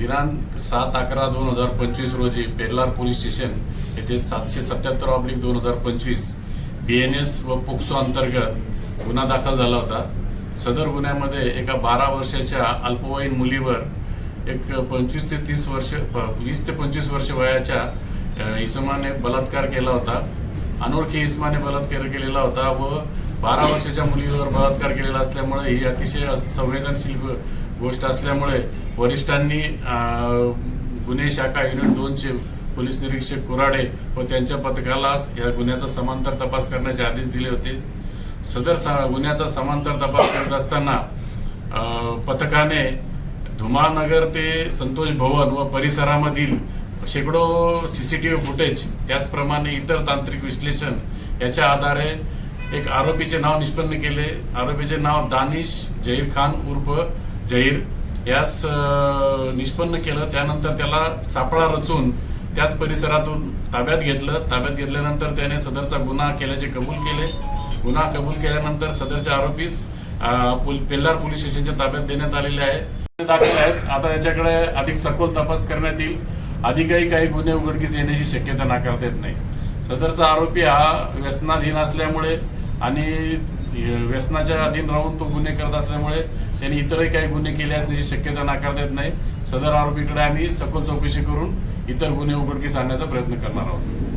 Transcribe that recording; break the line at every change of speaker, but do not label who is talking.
दिनांक सात अकरा दोन हजार पंचवीस रोजी पेरलार पोलीस स्टेशन येथे सातशे सत्याहत्तर ऑब्लिक दोन हजार पंचवीस बी एन एस व पोक्सो अंतर्गत गुन्हा दाखल झाला होता. सदर गुन्ह्यामध्ये एका बारा वर्षाच्या अल्पवयीन मुलीवर एक पंचवीस ते तीस वर्ष प- वीस ते पंचवीस वर्ष वयाच्या इसमाने बलात्कार केला होता. अनोळखी इसमाने बलात्कार केलेला होता व बारा वर्षाच्या मुलीवर बलात्कार केलेला असल्यामुळे ही अतिशय संवेदनशील गोष्ट असल्यामुळे वरिष्ठांनी गुन्हे शाखा युनिट दोनचे पोलीस निरीक्षक कुराडे व त्यांच्या पथकाला या गुन्ह्याचा समांतर तपास करण्याचे आदेश दिले होते. सदर स- गुन्ह्याचा समांतर तपास करत असताना पथकाने धुमाळनगर ते संतोष भवन व परिसरामधील शेकडो C C T V footage त्याचप्रमाणे इतर तांत्रिक विश्लेषण याच्या आधारे एक आरोपीचे नाव निष्पन्न केले. आरोपीचे नाव दानिश जहीर खान उर्फ जहीर यास निष्पन्न केलं त्यानंतर त्याला सापळा रचून त्याच परिसरातून ताब्यात घेतलं. ताब्यात घेतल्यानंतर त्याने सदरचा गुन्हा केल्याचे कबूल केले. गुन्हा कबूल केल्यानंतर सदरच्या आरोपीस पुल- पेल्लार पोलीस स्टेशनच्या ताब्यात देण्यात आलेले आहे दाखल आहेत. आता याच्याकडे अधिक सखोल तपास करण्यात येईल. अधिकही काही गुन्हे उघडकीस येण्याची शक्यता नाकारता येत नाही. सदरचा आरोपी हा व्यसनाधीन असल्यामुळे आणि व्यसनाच्या अधीन राहून तो गुन्हे करत असल्यामुळे त्यांनी इतरही काही गुन्हे केले असण्याची शक्यता नाकारता येत नाही. सदर आरोपीकडे आम्ही सखोल चौकशी करून इतर गुन्हे उघडकीस आणण्याचा प्रयत्न करणार आहोत.